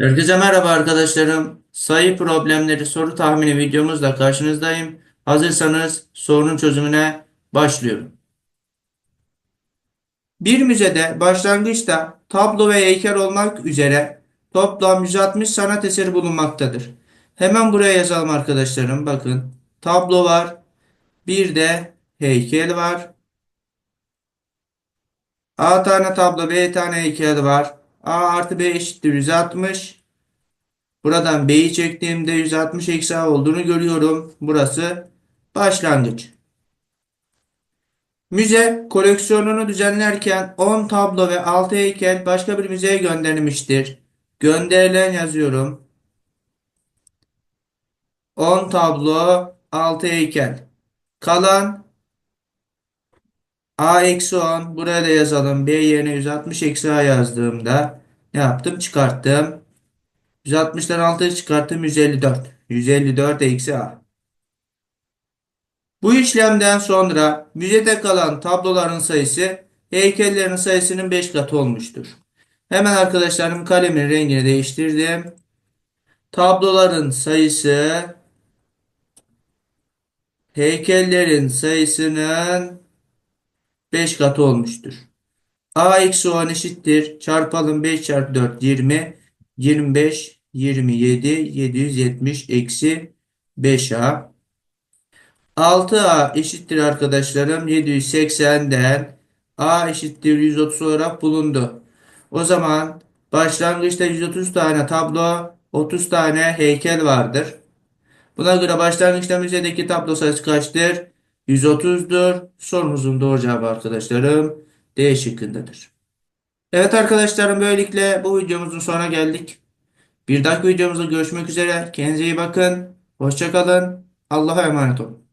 Herkese merhaba arkadaşlarım. Sayı problemleri soru tahmini videomuzla karşınızdayım. Hazırsanız sorunun çözümüne başlıyorum. Bir müzede başlangıçta tablo ve heykel olmak üzere toplam 160 sanat eseri bulunmaktadır. Hemen buraya yazalım arkadaşlarım. Bakın tablo var. Bir de heykel var. A tane tablo B tane heykel var. A artı B eşittir 160. Buradan B'yi çektiğimde 160 eksi A olduğunu görüyorum. Burası başlangıç. Müze koleksiyonunu düzenlerken 10 tablo ve 6 heykel başka bir müzeye göndermiştir. Gönderilen yazıyorum. 10 tablo, 6 heykel. Kalan A eksi 10. Buraya da yazalım. B yerine 160 eksi A yazdığımda ne yaptım? Çıkarttım. 160'dan 6'yı çıkarttım. 154. 154 eksi A. Bu işlemden sonra müzede kalan tabloların sayısı heykellerin sayısının 5 katı olmuştur. Hemen arkadaşlarım kalemin rengini değiştirdim. Tabloların sayısı heykellerin sayısının 5 katı olmuştur. A eksi 10 eşittir. Çarpalım 5 çarpı 4 20. 25 27 770 eksi 5A. 6A eşittir arkadaşlarım 780'den A eşittir 130 olarak bulundu. O zaman başlangıçta 130 tane tablo 30 tane heykel vardır. Buna göre başlangıçta müzedeki tablo sayısı kaçtır? 130'dur. Sorumuzun doğru cevabı arkadaşlarım D şıkkındadır. Evet arkadaşlarım böylelikle bu videomuzun sonuna geldik. Bir dahaki videomuzda görüşmek üzere. Kendinize iyi bakın. Hoşça kalın. Allah'a emanet olun.